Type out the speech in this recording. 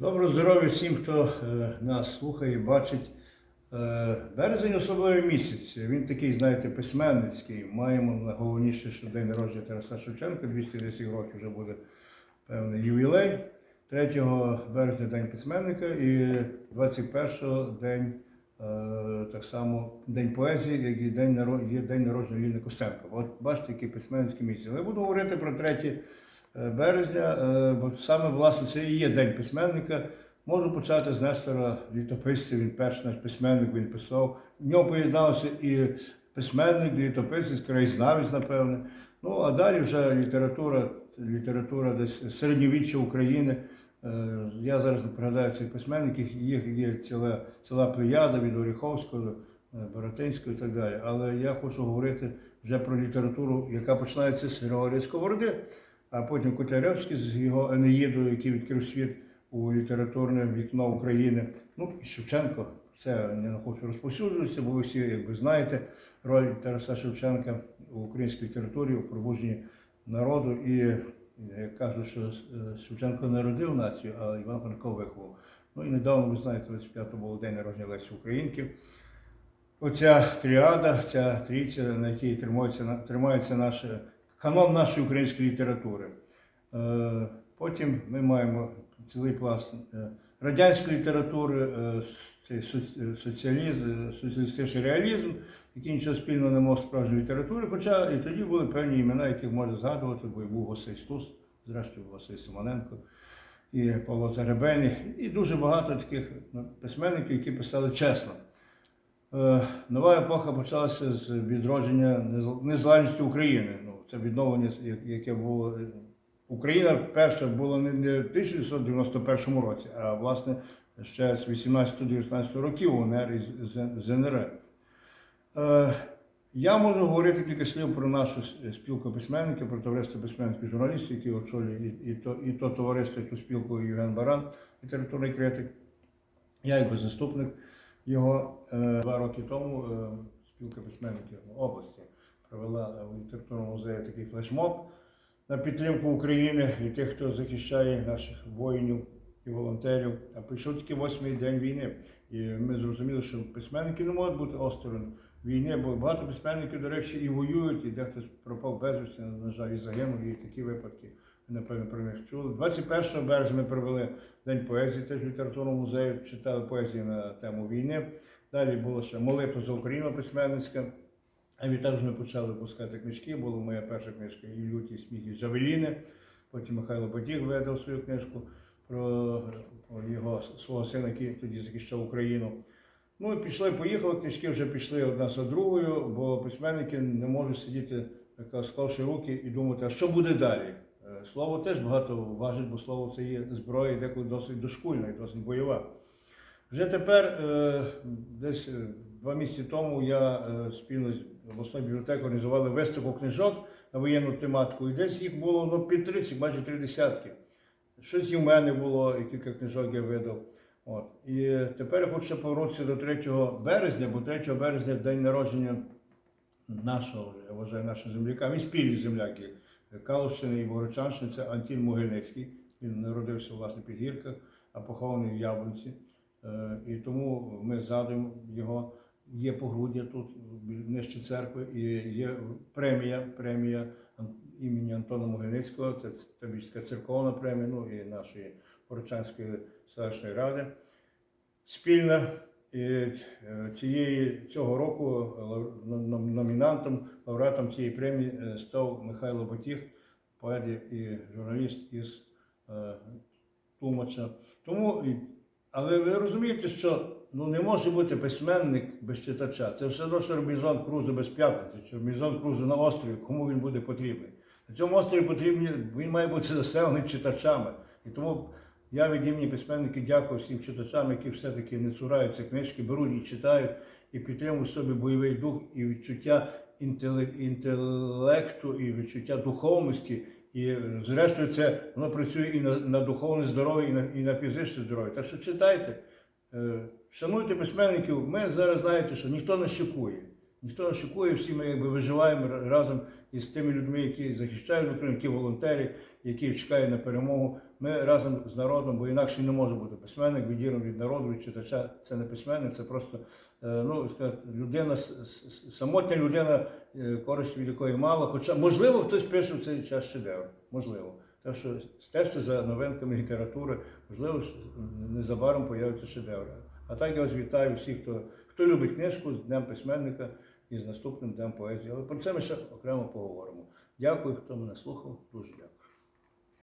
Доброго здоров'я всім, хто е, нас слухає, бачить. Е, березень особливий місяць. Він такий, знаєте, письменницький. Маємо найголовніше, що день народження Тараса Шевченка, 210 років вже буде певний ювілей. 3 березня День письменника і 21 день е, так само День поезії, як і день, народження Ліни Костенка. От бачите, який письменницький місяць. Але буду говорити про 3 е, березня, е, бо саме власне це і є День письменника. Можу почати з Нестора літописця, він перший наш письменник, він писав. В нього поєдналося і письменник, літописець, краєзнавець, напевне. Ну, а далі вже література, література десь середньовіччя України. Е, Я зараз не пригадаю цих письменників, їх є ціла, ціла плеяда від Оріховського, е, Боротинського і так далі. Але я хочу говорити вже про літературу, яка починається з Григорія Сковороди, а потім Котляревський з його Енеїдою, який відкрив світ у літературне вікно України. Ну і Шевченко. Це не хочу розповсюджуватися, бо ви всі якби знаєте роль Тараса Шевченка у українській літературі, у пробудженні народу. І як кажуть, що е, Шевченко народив націю, а Іван Франко виховав. Ну і недавно, ви знаєте, 25-го був день народження Лесі Українки. Оця тріада, ця трійця, на якій тримається, тримається наш канон нашої української літератури. Е, Потім ми маємо цілий пласт е, радянської літератури, е, цей соціалізм, соціалістичний реалізм, який нічого спільного не мав справжньої літератури. Хоча і тоді були певні імена, яких можна згадувати, бо був Василь Стус, зрештою Василь Симоненко, і Павло Заребені, і дуже багато таких ну, письменників, які писали чесно. Нова епоха почалася з відродження нез- незалежності України. Це відновлення, яке було. е, Україна перша була не в 1991 році, а власне ще з 18-19 років УНР і ЗНР. Е, Я можу говорити кілька слів про нашу спілку письменників, про товариство письменників журналістів, які очолює і, і, то, і то товариство, і ту спілку Євген Баран, літературний критик. Я якби заступник його е, два роки тому спілка письменників області провела у літературному музеї такий флешмоб на підтримку України і тих, хто захищає наших воїнів і волонтерів. А прийшов тільки восьмий день війни. І ми зрозуміли, що письменники не можуть бути осторонь війни, бо багато письменників, до речі, і воюють, і дехто пропав безвісти, на жаль, і загинув, і такі випадки. Ви, напевно, про них чули. 21 березня ми провели День поезії, теж в літературному музеї, читали поезії на тему війни. Далі було ще молитва за Україну письменницька. А відтак ми почали випускати книжки. Була моя перша книжка і люті сміх і Джавеліни. Потім Михайло Батік видав свою книжку про, його свого сина, який тоді захищав Україну. Ну і пішли, поїхали, книжки вже пішли одна за другою, бо письменники не можуть сидіти, склавши руки і думати, а що буде далі? Е, Слово теж багато важить, бо слово це є зброя, деколи досить дошкульна і досить бойова. Вже тепер, е, десь е, два місяці тому, я е, спільно з обласною бібліотекою організували виставку книжок на воєнну тематику, і десь їх було ну, під 30, майже три десятки. Щось і в мене було, і кілька книжок я видав. От. І тепер я хочу повернутися до 3 березня, бо 3 березня день народження нашого, я вважаю, нашого земляка. Він спільні земляки Калущини і Богородчанщини, це Антін Могильницький. Він народився власне під гірках, а похований в Яблунці. Е, І тому ми згадуємо його. Є погруддя тут нижче церкви, і є премія, премія імені Антона Могильницького. Це Табічська церковна премія, ну і нашої Порочанської селищної ради. Спільна і е, цієї цього року номінантом, лауреатом цієї премії е, став Михайло Батіг, поет і журналіст із Тлумача. Тому, але ви розумієте, що ну, не може бути письменник без читача. Це все одно, що Робінзон Крузо без п'ятниці, чи Робінзон Крузо на острові, кому він буде потрібний. На цьому острові потрібні, він має бути заселений читачами. І тому я від імені письменників дякую всім читачам, які все-таки не цураються книжки, беруть і читають, і підтримують в собі бойовий дух і відчуття інтелекту, і відчуття духовності. І зрештою це воно працює і на, на духовне здоров'я, і на, і на фізичне здоров'я. Так що читайте, е, шануйте письменників. Ми зараз знаєте, що ніхто не щекує. Ніхто не шокує, всі ми якби виживаємо разом із тими людьми, які захищають Україну, які волонтери, які чекають на перемогу. Ми разом з народом, бо інакше не може бути письменник, відірваний від народу, від читача. Це не письменник, це просто е, ну, людина, самотня людина, е, користь від якої мало. Хоча, можливо, хтось пише в цей час шедевр. Можливо. Так що стежте за новинками літератури, можливо, незабаром появиться шедевр. А так я вас вітаю всіх, хто, хто любить книжку з Днем письменника і з наступним Днем поезії. Але про це ми ще окремо поговоримо. Дякую, хто мене слухав. Дуже дякую.